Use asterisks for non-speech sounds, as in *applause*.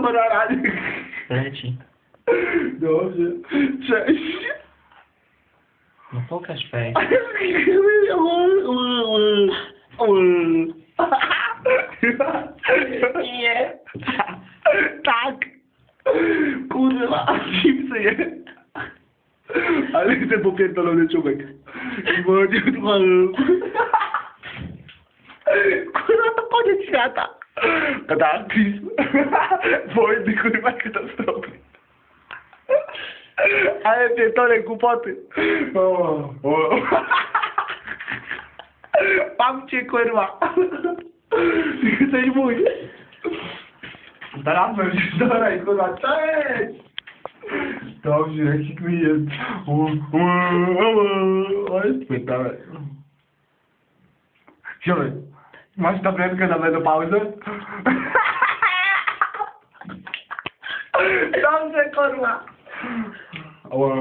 No na razie. Leci. Dobrze. Cześć. No pokaż face. Nie. Tak. Kurwa, chipsy je. Ale ten popierdolony czubek. Kurwa, to koniec świata. dát písmu. *laughs* Vojny, kurva, katastrofy. *laughs* Ale ty tolik kupoty. Oh, oh. Mám kurva. *laughs* Ty jsi můj. Zdá se, že to hrají, kurva, cześć. Dobře, nechci k. Ale zpětáme. Žili. Masz tabletkę na menopauzę? Dobrze, kurwa. O.